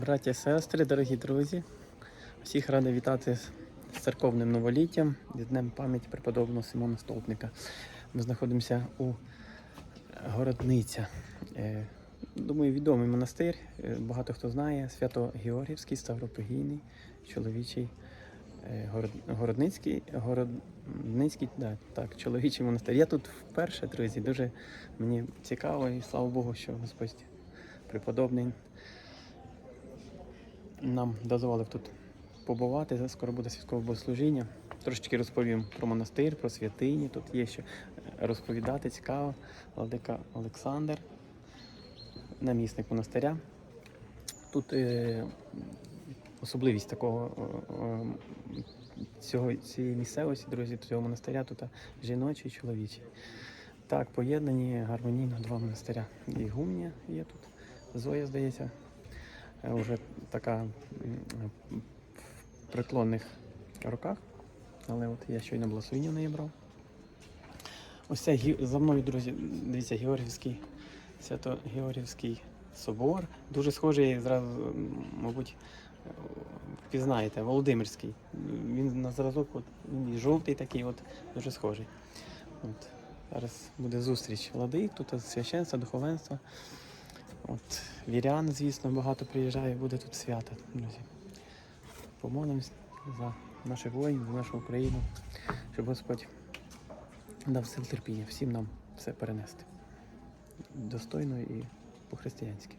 Браття, сестри, дорогі друзі, всіх радий вітати з церковним новоліттям, з Днем пам'яті преподобного Симона Столпника. Ми знаходимося у Городниця. Е, Думаю, відомий монастир. е, Багато хто знає. Свято-Георгівський, Ставропигійний, чоловічий е, город- Городницький, Городницький, да, так, чоловічий монастир. Я тут вперше, друзі, дуже мені цікаво і слава Богу, що Господь преподобний нам дозволив тут побувати. Зараз Скоро буде святкове богослужіння. Трошечки розповім про монастир, про святині. Тут є що е, розповідати цікаво. Владика Олександр, намісник монастиря. Тут е, особливість такого е, е, цього, цієї місцевості, друзі, цього монастиря тут жіночий і чоловічий. Так, поєднані гармонійно два монастиря. І гумнія є тут, Зоя, здається, вже така в преклонних роках. Але от я щойно благословіння неї брав. Ось це за мною, друзі, дивіться, Георгівський, Свято-Георгівський собор. Дуже схожий зразу, мабуть, е, впізнаєте, Володимирський. Він на зразок, от, він і жовтий такий, от, дуже схожий. От. Зараз буде зустріч владик, тут священство, духовенство. От, вірян, звісно, багато приїжджає, буде тут свято, друзі. Помолимось за наших воїнів, за нашу Україну, щоб Господь дав сил терпіння всім нам все перенести. Достойно і по-християнськи.